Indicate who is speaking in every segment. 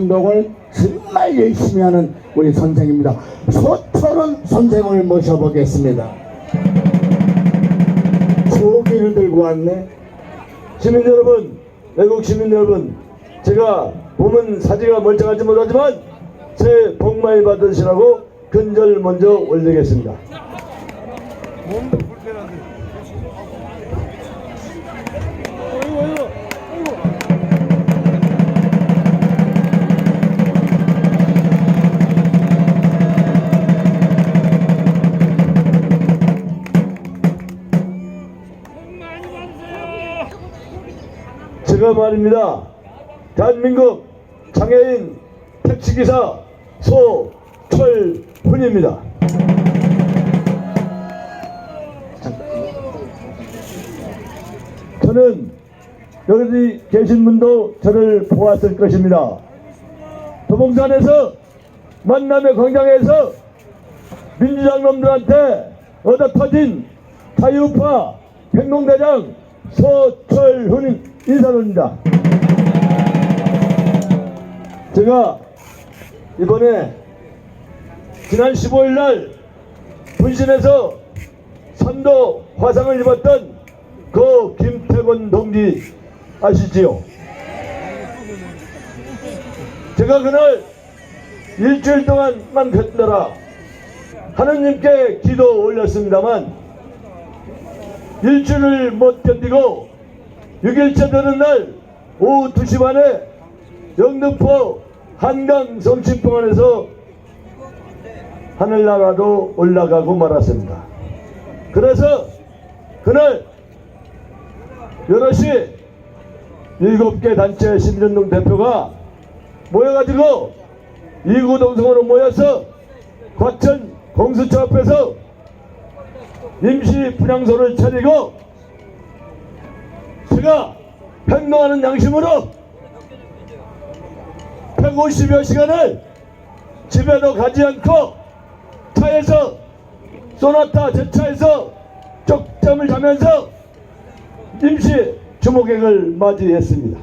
Speaker 1: 운동을 정말 열심히 하는 우리 선생입니다. 소철은 선생을 모셔보겠습니다. 소기를 들고 왔네.
Speaker 2: 시민 여러분, 외국 시민 여러분, 제가 보면 사지가 멀쩡하지 못하지만 새해 복 많이 받으시라고 근절 먼저 올리겠습니다. 제가 말입니다. 대한민국 장애인 택시기사 소철훈입니다. 저는 여기 계신 분도 저를 보았을 것입니다. 도봉산에서 만남의 광장에서 민주당 놈들한테 얻어 터진 자유파 백농대장 서철훈 인사드립니다. 제가 이번에 지난 15일 날 분신에서 산도 화상을 입었던 그 김태곤 동지 아시지요? 제가 그날 일주일 동안만 걷느라 하느님께 기도 올렸습니다만 일주일을 못 견디고 6일째 되는 날 오후 2시 반에 영등포 한강 성심공원에서 하늘나라로 올라가고 말았습니다. 그래서 그날 여럿이 일곱 개 단체 시민운동 대표가 모여가지고 이구동성으로 모여서 과천 공수처 앞에서 임시 분향소를 차리고 제가 행동하는 양심으로 150여 시간을 집에도 가지 않고 차에서 소나타 제 차에서 쪽잠을 자면서 임시 주목객을 맞이했습니다.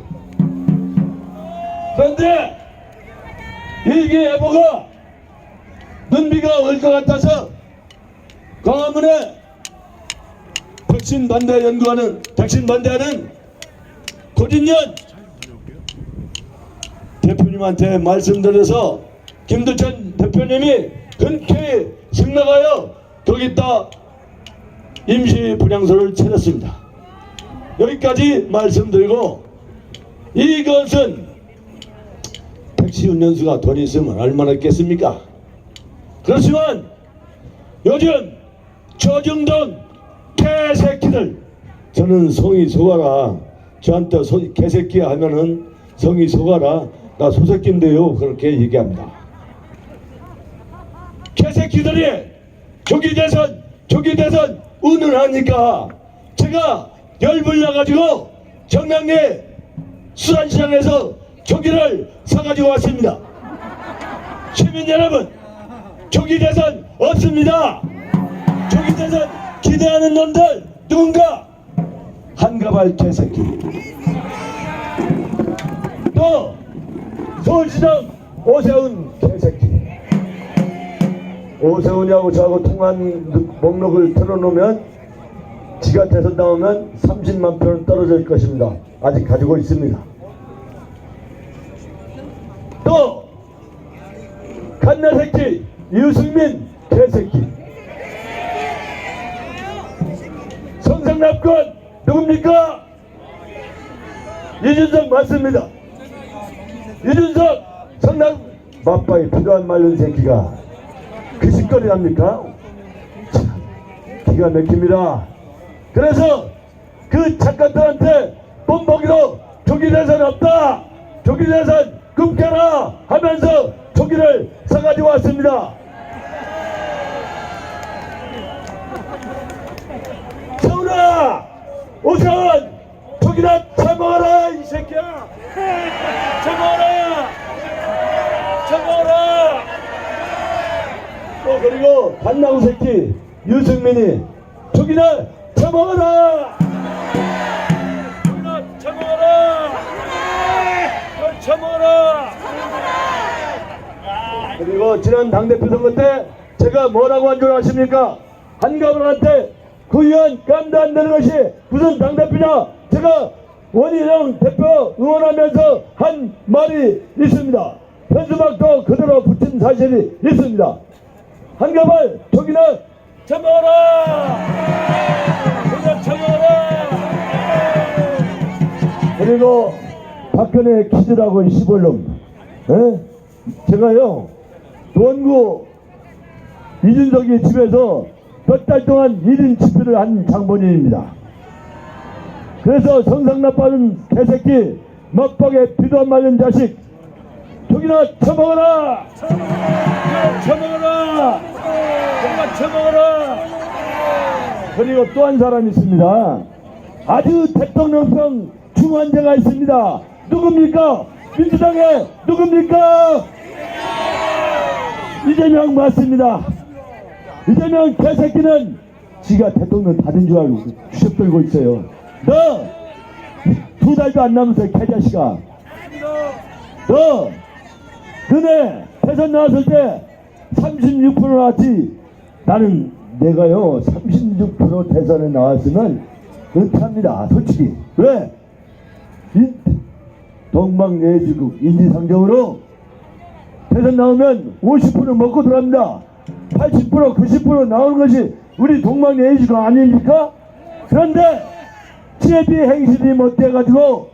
Speaker 2: 그런데 일기예보가 눈비가 올 것 같아서 광화문에 백신 반대 연구하는 백신 반대하는 고진년 대표님한테 말씀드려서 김두천 대표님이 흔쾌히 승낙하여 거기다 임시 분향소를 차렸습니다. 여기까지 말씀드리고 이것은 택시 운전수가 돈이 있으면 얼마나 있겠습니까? 그렇지만 요즘 저정돈 개새끼들. 저는 성이 속아라. 저한테 소, 개새끼 하면은 성이 속아라. 나 소새끼인데요. 그렇게 얘기합니다. 개새끼들이 조기 대선 조기 대선 운운하니까 제가 열불 나가지고 정량리 수산시장에서 조기를 사가지고 왔습니다. 시민 여러분 조기 대선 없습니다. 조기 대선 기대하는 놈들 누군가? 한가발 개새끼 또 서울시장 오세훈 개새끼 오세훈이하고 저하고 통한 목록을 틀어놓으면 지가 대선 나오면 30만 표는 떨어질 것입니다. 아직 가지고 있습니다. 또 갓나 새끼 유승민 개새끼 누굽니까? 이준석 맞습니다. 이준석 성남 맞바이 필요한 말른 새끼가 그 짓거리 합니까? 참 기가 막힙니다. 그래서 그 작가들한테 뽐보기로 조기 대선 없다. 조기 대선 꿈겨라 하면서 조기를 사가지고 왔습니다. 세훈아! 오세훈! 저기다 처먹어라 이 새끼야! 처먹어라! 처먹어라! 또 간나우 새끼 유승민이 처먹어라! 저기다 처먹어라! 너 처먹어라! 그리고 지난 당대표 선거 때 제가 뭐라고 한 줄 아십니까? 한가분한테 구의원 깜도 안 되는 것이 무슨 당대표냐? 제가 원희룡 대표 응원하면서 한 말이 있습니다. 현수막도 그대로 붙인 사실이 있습니다. 한가발 저기는 쳐먹어라! 그냥 쳐먹어라! 그리고 박근혜 키즈라고 시벌놈 에? 제가요 노원구 이준석이 집에서 몇 달 동안 1인 집회를 한 장본인입니다 그래서 성상 나빠는 개새끼 먹박에 비도 안 맞는 자식 저기나 처먹어라 처먹어라 정말 처먹어라 그리고 또 한 사람이 있습니다 아주 대통령병 중환자가 있습니다. 누굽니까? 민주당의 누굽니까? 이재명 맞습니다. 이재명 개새끼는 지가 대통령 받은 줄 알고 주접 들고 있어요. 너 두 달도 안 남았어 개자식아. 너 너네 대선 나왔을 때 36% 나왔지. 나는 내가요 36% 대선에 나왔으면 은퇴합니다. 솔직히 왜? 이 동방예주국 인지상정으로 대선 나오면 50% 먹고 들어갑니다. 80% 90% 나오는 것이 우리 동방예주국 아닙니까? 그런데 지혜비 행실이 못돼가지고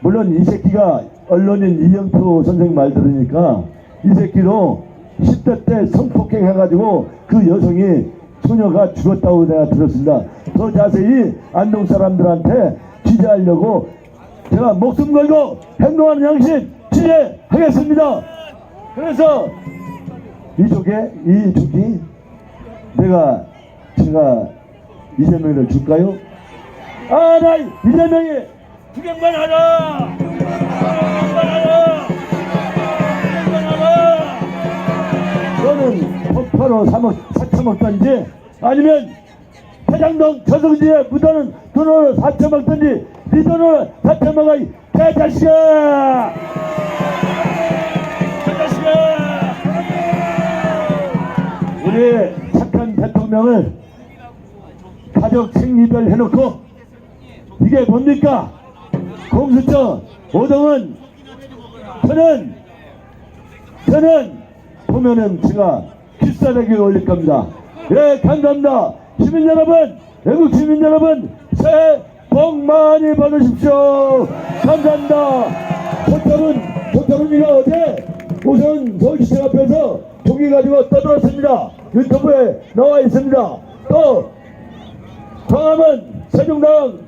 Speaker 2: 물론 이 새끼가 언론인 이영표 선생님 말 들으니까 이 새끼도 10대 때 성폭행 해가지고 그 여성이 소녀가 죽었다고 내가 들었습니다. 더 자세히 안동 사람들한테 취재하려고 제가 목숨 걸고 행동하는 양심 취재하겠습니다. 그래서 이쪽에 이쪽이 내가 제가 이재명을 줄까요? 아, 나 이재명이 구경만 하라! 너는 폭파로 3억, 4천억던지 아니면 해장동 저승지에 묻어는 돈으로 4천억던지 네 돈으로 4천억을 이 개자식아! 개자식아! 우리 착한 대통령을 가족 생리별 해놓고 이게 뭡니까? 공수처 오동은 저는 저는 보면은 제가 필사대기 올릴 겁니다. 예, 감사합니다. 시민 여러분, 외국 시민 여러분, 새해 복 많이 받으십시오. 감사합니다. 조철은, 조철은이가 어제 우선 서울시청 앞에서 종이 가지고 떠들었습니다. 유튜브에 나와 있습니다. 또 광화문 세종당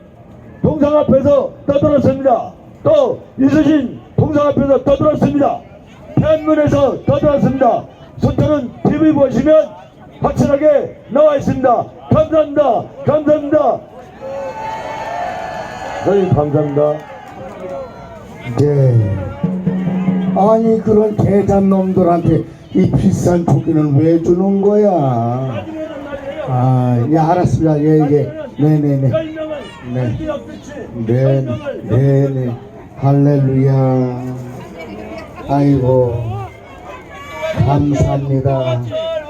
Speaker 2: 동상 앞에서 떠들었습니다. 또 이수진 동상 앞에서 떠들었습니다. 한문에서 떠들었습니다. 소천은 TV 보시면 확실하게 나와 있습니다. 감사합니다. 감사합니다. 네, 감사합니다.
Speaker 1: 네. 아니 그런 대잔 놈들한테 이 비싼 조끼는 왜 주는 거야? 아, 예, 알았습니다. 예, 예. 네네네. 네. 네, 네, 네. 할렐루야. 아이고, 감사합니다.